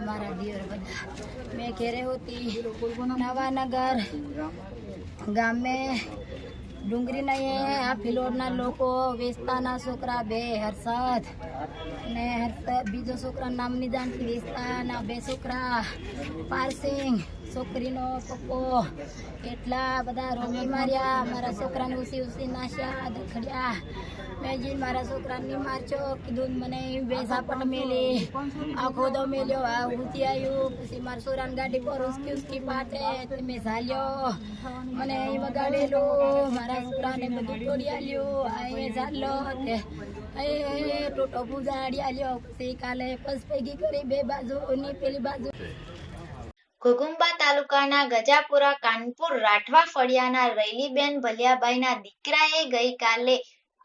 મારા દિયર બધા મેં ઘેરે હોતી નવાનગર ગામે ડુંગરીના એ આ ફિલોરના લોકો વેસ્તાના છોકરા બે હર્ષદ ને હર્ષદ બીજો છોકરા નામની જાણતી વેસ્તાના બે છોકરા પારસિંગ છોકરીનો પપ્પો. એટલા બધા રોમી માર્યા. મારા છોકરાને ઉસી ઉસી નાશ્યા દખડ્યા. મેં જી મારા છોકરાને મારચો કીધું મને બે ઝાપટ મેલી. આ ખોદો મેલ્યો. આ ઉતી આવ્યું પછી મારા છોકરાને ગાડી પર ઉસકી ઉસકી પાટે. મેં ઝાલ્યો. મને વગાડેલો. મારા છોકરાને બધું તોડી આલ્યું, આયે ઝાલો તે એ ટોટો પૂજાડી આલ્યો. પછી કાલે પસ ભેગી કરી બે બાજુની પેલી બાજુ. ઘુગુંબા તાલુકાના ગજાપુરા, કાનપુર, રાઠવા ફળિયાના રૈલીબેન ભલિયાબાઈના દીકરાએ ગઈકાલે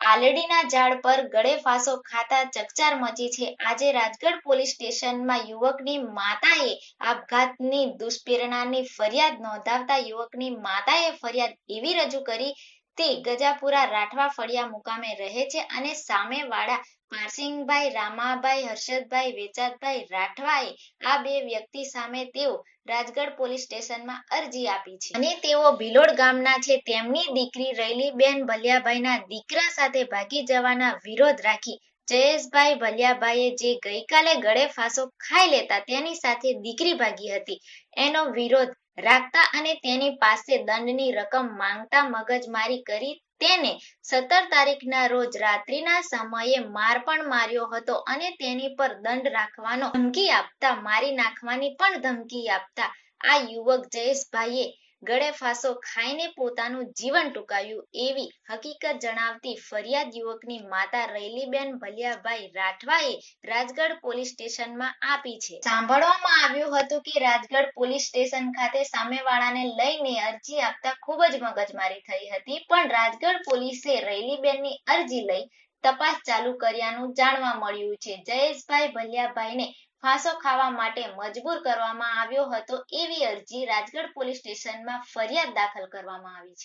આલડીના ઝાડ પર ગળે ફાંસો ખાતા ચકચાર મચી છે. આજે રાજગઢ પોલીસ સ્ટેશનમાં યુવકની માતાએ આપઘાતની દુષ્પ્રેરણાની ફરિયાદ નોંધાવતા યુવકની માતાએ ફરિયાદ એવી રજૂ કરી તે ગજાપુરા રાઠવા ફળિયા મુકામે રહે છે અને સામેવાળા પારસિંગભાઈ રામાભાઈ હર્ષદભાઈ, વેચાતભાઈ રાઠવાએ આ બે વ્યક્તિ સામે તેઓ રાજગઢ પોલીસ સ્ટેશનમાં અરજી આપી છે. અને તેઓ ભિલોડ ગામના છે. તેમની દીકરી રૈલીબેન ભલિયાભાઈના દીકરા સાથે ભાગી જવાના વિરોધ રાખી જયેશભાઈ ભલિયાભાઈએ જે ગઈકાલે ગળે ફાંસો ખાઈ લેતા તેની સાથે દીકરી ભાગી હતી. એનો વિરોધ રાખતા અને તેની પાસે દંડની રકમ માંગતા મગજમારી કરી તેને સત્તર તારીખના રોજ રાત્રિના સમયે માર પણ માર્યો હતો અને તેની પર દંડ રાખવાનો ધમકી આપતા, મારી નાખવાની પણ ધમકી આપતા આ યુવક જયેશભાઈએ ગળે ફાંસો ખાઈને પોતાનું જીવન ટૂંકાવ્યું એવી હકીકત જણાવતી ફરિયાદ યુવકની માતા રૈલીબેન ભલિયાભાઈ રાઠવાએ રાજગઢ પોલીસ સ્ટેશનમાં આપી છે. સાંભળવામાં આવ્યું હતું કે રાજગઢ પોલીસ સ્ટેશન ખાતે સામેવાળાને લઈને અરજી આપતા ખૂબ જ મગજમારી થઈ હતી, પણ રાજગઢ પોલીસે રૈલીબેનની અરજી લઈ તપાસ ચાલુ કર્યાનું જાણવા મળ્યું છે. જયેશભાઈ ભલિયાભાઈને ફાંસો ખાવા માટે મજબૂર કરવામાં આવ્યો હતો, એવી અરજી રાજગઢ પોલીસ સ્ટેશનમાં ફરિયાદ દાખલ કરવામાં આવી છે.